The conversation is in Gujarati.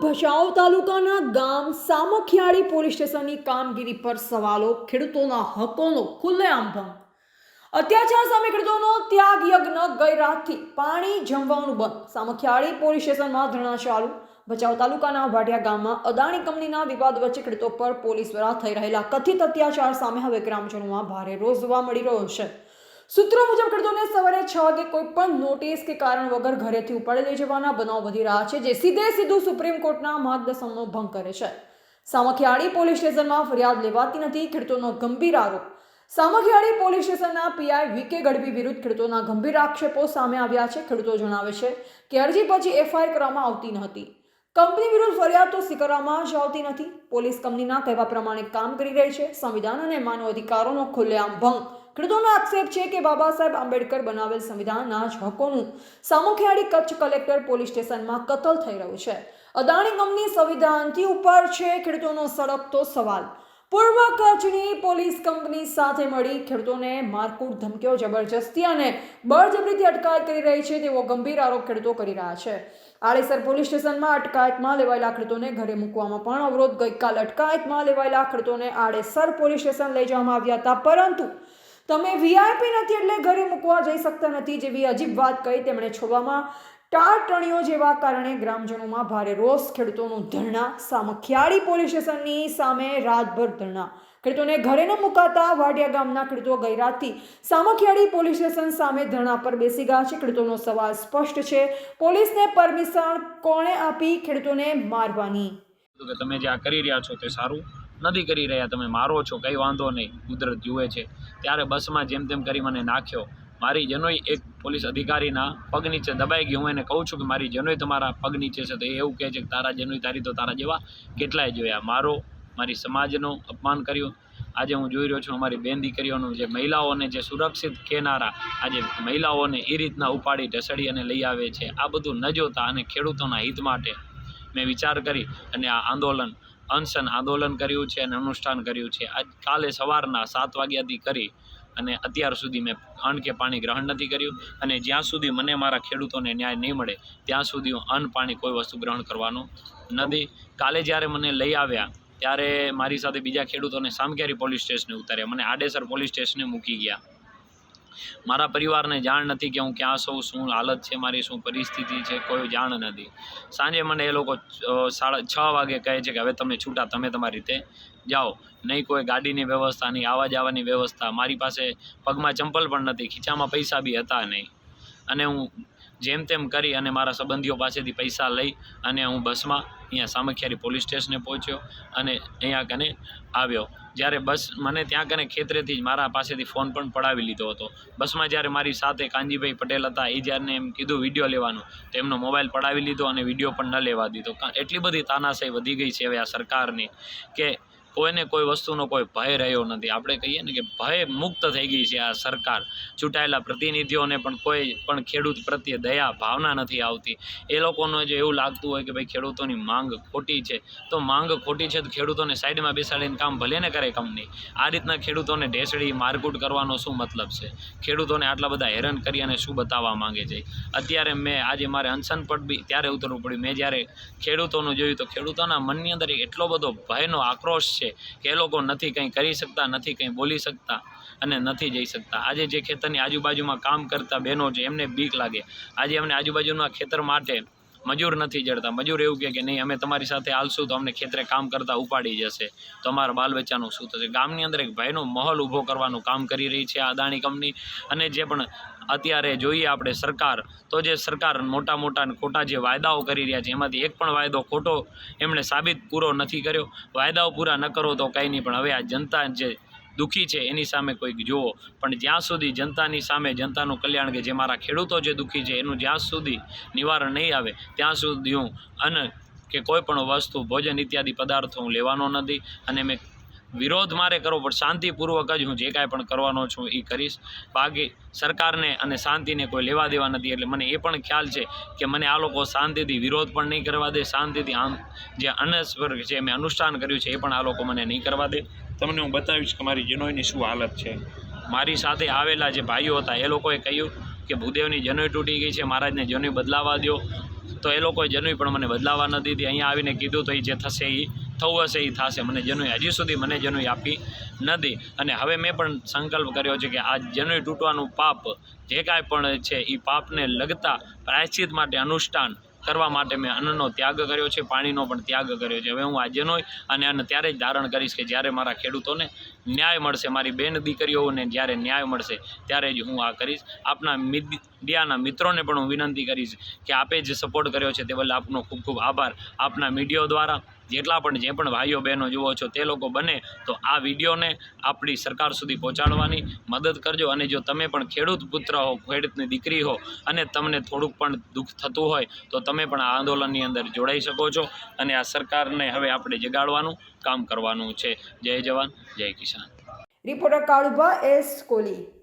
ભચાઉ તાલુકાના ગામ સામખિયાળી પોલીસ સ્ટેશનની કામગીરી પર સવાલો, ખેડૂતોના હકોનો ખુલ્લેઆમ ભંગ અત્યાચાર સામે ખેડૂતોનો ત્યાગ યજ્ઞ ગઈ રાતથી પાણી જમવાનું બંધ. સામખિયાળી પોલીસ સ્ટેશનમાં ધરણા ચાલુ. ભચાઉ તાલુકાના વાઢિયા ગામમાં અદાણી કંપનીના વિવાદ વચ્ચે ખેડૂતો પર પોલીસ દ્વારા થઈ રહેલા કથિત અત્યાચાર સામે હવે ગ્રામજનોમાં ભારે રોષ જોવા મળી રહ્યો છે. સૂત્રો મુજબ ખેડૂતોને સવારે છ વાગે કોઈ પણ નોટિસ કે કારણ વગર ઘરેથી ઉપાડી લઈ જવાના બનાવ વધી રહ્યા છે, જે સીધે સીધું સુપ્રીમ કોર્ટના માર્ગદર્શનનો ભંગ કરે છે. સામખિયાળી પોલીસ સ્ટેશનમાં ફરિયાદ લેવાતી નથી, ખેડૂતોનો ગંભીર આરોપ. સામખિયાળી પોલીસ સ્ટેશનના પીઆઈ વીકે ગઢવી વિરુદ્ધ ખેડૂતોના ગંભીર આક્ષેપો સામે આવ્યા છે. ખેડૂતો જણાવે છે કે અરજી પછી એફઆઈઆર કરવામાં આવતી ન હતી કંપની વિરુદ્ધ ફરિયાદ તો સ્વીકારવામાં જ આવતી નથી. પોલીસ કંપનીના કહેવા પ્રમાણે કામ કરી રહી છે. સંવિધાન અને માનવ અધિકારોનો ખુલ્લેઆમ ભંગ. ખેડૂતોનો આક્ષેપ છે કે બાબા સાહેબ આંબેડકર બનાવેલ સંવિધાનના જ હકોનું સામુખિયાળી કચ્છ કલેક્ટર પોલીસ સ્ટેશનમાં કતલ થઈ રહ્યું છે. અદાણી કંપની સંવિધાનથી ઉપર છે ખેડૂતોનો સળગતો સવાલ. પૂર્વ કચ્છની પોલીસ કંપની સાથે મળી ખેડૂતોને મારકૂટ ધમકીઓ, જબરજસ્તી અને બળજબરીથી અટકાયત કરી રહી છે તેવો ગંભીર આરોપ ખેડૂતો કરી રહ્યા છે. આડેસર પોલીસ સ્ટેશનમાં અટકાયતમાં લેવાયેલા ખેડૂતોને ઘરે મૂકવામાં પણ અવરોધ. ગઈકાલ અટકાયતમાં લેવાયેલા ખેડૂતોને આડેસર પોલીસ સ્ટેશન લઈ જવામાં આવ્યા હતા, પરંતુ તમે વીઆઈપી નથી એટલે ઘરે મૂકવા જઈ શકતા નથી જેવી અજીબ વાત કહી તેમણે છોવામાં. ટાટણીઓ જેવા કારણે ગ્રામજનોમાં ભારે રોષ, ખેડૂતોનું ધરણા સામખિયાળી પોલીસ સ્ટેશનની સામે રાતભર ધરણા. ખેડૂતોને ઘરે ન મુકાતા વાડિયા ગામના ખેડૂતો ગઈ રાતથી સામખિયાળી પોલીસ સ્ટેશન સામે ધરણા પર બેસી ગયા છે. ખેડૂતોનો સવાલ સ્પષ્ટ છે. પોલીસને પરમિશન કોણે આપી ખેડૂતોને મારવાની? તમે જે આ કરી રહ્યા છો તે સારું? નથી કરી રહ્યા તમે, મારો છો, કંઈ વાંધો નહીં, કુદરત જુએ છે. ત્યારે બસમાં જેમ તેમ કરી મને નાખ્યો. મારી જનોઈ એક પોલીસ અધિકારીના પગ નીચે દબાઈ ગઈ હું એને કહું છું કે મારી જનોઈ તમારા પગ નીચે છે. તો એ એવું કહે છે કે તારા જનોઈ તારી તો તારા જેવા કેટલાય જોયા. મારો, મારી સમાજનું અપમાન કર્યું. આજે હું જોઈ રહ્યો છું અમારી બેન દીકરીઓનું જે મહિલાઓને જે સુરક્ષિત કહેનારા, આજે મહિલાઓને એ રીતના ઉપાડી, ઢસડી અને લઈ આવે છે. આ બધું ન જોતા અને ખેડૂતોના હિત માટે મેં વિચાર કરી અને આ આંદોલન અનશન આંદોલન કર્યું છે અને અનુષ્ઠાન કર્યું છે. આજ કાલે સવારના સાત વાગ્યાથી કરી અને અત્યાર સુધી મેં અન્ન કે પાણી ગ્રહણ નથી કર્યું અને જ્યાં સુધી મને મારા ખેડૂતોને ન્યાય નહીં મળે, ત્યાં સુધી હું અન્ન પાણી કોઈ વસ્તુ ગ્રહણ કરવાનું નથી. કાલે જ્યારે મને લઈ આવ્યા, ત્યારે મારી સાથે બીજા ખેડૂતોને સામકેરી પોલીસ સ્ટેશને ઉતાર્યા. મને આડેસર પોલીસ સ્ટેશને મૂકી ગયા. મારા પરિવારને જાણ નથી કે હું ક્યાં છું શું હાલત છે, મારી શું પરિસ્થિતિ છે, કોઈ જાણ નથી. સાંજે મને એ લોકો સાડા છ વાગે કહે છે કે, હવે તમે છૂટા, તમે તમારી રીતે જાઓ. નહીં કોઈ ગાડીની વ્યવસ્થા, નહીં આવવા જવાની વ્યવસ્થા. મારી પાસે પગમાં ચંપલ પણ નથી, ખીચામાં પૈસા બી હતા નહીં. અને હું જેમ તેમ કરી અને મારા સંબંધીઓ પાસેથી પૈસા લઈ અને હું બસમાં અહીંયા સામખિયારી પોલીસ સ્ટેશને પહોંચ્યો અને અહીંયા કને આવ્યો. જ્યારે બસ મને ત્યાં કને ખેતરેથી જ મારા પાસેથી ફોન પણ પડાવી લીધો હતો. બસમાં જ્યારે મારી સાથે કાનજીભાઈ પટેલ હતા, એ જ્યારે એમ કીધું વીડિયો લેવાનું, તો એમનો મોબાઈલ પડાવી લીધો અને વીડિયો પણ ન લેવા દીધો. એટલી બધી તાનાશાહી વધી ગઈ છે હવે આ સરકારની કે કોઈને કોઈ વસ્તુનો કોઈ ભય રહ્યો નથી. આપણે કહીએ ને કે ભય મુક્ત થઈ ગઈ છે આ સરકાર. ચૂંટાયેલા પ્રતિનિધિઓને પણ કોઈ પણ ખેડૂત પ્રત્યે દયા, ભાવના નથી આવતી. એ લોકોને જો એવું લાગતું હોય કે ભાઈ ખેડૂતોની માંગ ખોટી છે, તો માંગ ખોટી છે તો ખેડૂતોને સાઈડમાં બેસાડીને કામ ભલે ને કરે કંપની આ રીતના ખેડૂતોને ઢેસડી, મારકૂટ કરવાનો શું મતલબ છે? ખેડૂતોને આટલા બધા હેરાન કરી અને શું બતાવવા માંગે છે? અત્યારે મેં આજે મારે અનશન પર બી ત્યારે ઉતરવું પડ્યું. મેં જ્યારે ખેડૂતોનું જોયું તો ખેડૂતોના મનની અંદર એટલો બધો ભયનો આક્રોશ કે એ લોકો નથી કંઈ કરી શકતા, નથી કંઈ બોલી શકતા અને નથી જઈ શકતા. આજે જે ખેતરની આજુબાજુમાં કામ કરતા બહેનો છે, એમને બીક લાગે. આજે એમને આજુબાજુના ખેતર માટે મજૂર નથી જડતા. મજૂર એવું કહે કે, નહીં, અમે તમારી સાથે હાલશું તો અમને ખેતરે કામ કરતાં ઉપાડી જશે. તો અમારા બાલ બચ્ચાનું શું થશે? ગામની અંદર એક ભયનો માહોલ ઊભો કરવાનું કામ કરી રહી છે અદાણી કંપની. અને જે પણ અત્યારે જોઈએ આપણે સરકાર, તો જે સરકાર મોટા મોટા ખોટા જે વાયદાઓ કરી રહ્યા છે, એમાંથી એક પણ વાયદો ખોટો એમણે સાબિત પૂરો નથી કર્યો. વાયદાઓ પૂરા ન કરો તો કંઈ નહીં, પણ હવે આ જનતા જે દુઃખી છે, એની સામે કોઈક જુઓ. પણ જ્યાં સુધી જનતાની સામે, જનતાનું કલ્યાણ કે જે મારા ખેડૂતો જે દુઃખી છે, એનું જ્યાં સુધી નિવારણ નહીં આવે, ત્યાં સુધી હું અન્ન કે કોઈ પણ વસ્તુ, ભોજન ઇત્યાદિ પદાર્થો હું લેવાનો નથી. અને મેં વિરોધ મારે કરવો પણ શાંતિપૂર્વક જ હું જે કાંઈ પણ કરવાનો છું એ કરીશ. બાકી સરકારને અને શાંતિને કોઈ લેવા દેવા નથી. એટલે મને એ પણ ખ્યાલ છે કે મને આ લોકો શાંતિથી વિરોધ પણ નહીં કરવા દે. શાંતિથી આમ જે અનસ્વર્ગ છે મેં અનુષ્ઠાન કર્યું છે એ પણ આ લોકો મને નહીં કરવા દે. તમને હું બતાવીશ કે મારી જનોઈની શું હાલત છે. મારી સાથે આવેલા જે ભાઈઓ હતા એ લોકોએ કહ્યું કે ભૂદેવની જનોઈ તૂટી ગઈ છે, મહારાજને જનોઈ બદલાવા દો તો એ લોકોએ જનોઈ પણ મને બદલાવા ન દીધી. અહીંયા આવીને કીધું તો એ જે થશે એ થવું હશે એ થશે. મને જનોઈ હજી સુધી મને જનોઈ આપી નથી અને હવે મેં પણ સંકલ્પ કર્યો છે કે આ જનોઈ તૂટવાનું પાપ જે કાંઈ પણ છે એ પાપને લગતા પ્રાયશ્ચિત માટે અનુષ્ઠાન કરવા માટે મેં અન્નનો ત્યાગ કર્યો છે, પાણીનો પણ ત્યાગ કર્યો છે. હવે હું આજે જનોય અને અન્ન ત્યારે જ ધારણ કરીશ કે જ્યારે મારા ખેડૂતોને ન્યાય મળશે, મારી બેન દીકરીઓને જ્યારે ન્યાય મળશે, ત્યારે જ હું આ કરીશ. આપના મીડિયાના મિત્રોને પણ હું વિનંતી કરીશ કે આપે જે સપોર્ટ કર્યો છે તે બદલ આપનો ખૂબ ખૂબ આભાર. આપના મીડિયો દ્વારા જેટલા પણ જે પણ ભાઈઓ બહેનો જુઓ છો તે લોકો બને તો આ વિડીયોને આપણી સરકાર સુધી પહોંચાડવાની મદદ કરજો. અને જો તમે પણ ખેડૂત પુત્ર હો, ખેડૂતની દીકરી હો અને તમને થોડુંક પણ દુઃખ થતું હોય તો તમે પણ આ આંદોલનની અંદર જોડાઈ શકો છો અને આ સરકારને હવે આપણે જગાડવાનું કામ કરવાનું છે. જય જવાન, જય કિસાન. Reporter Kalubha S Koli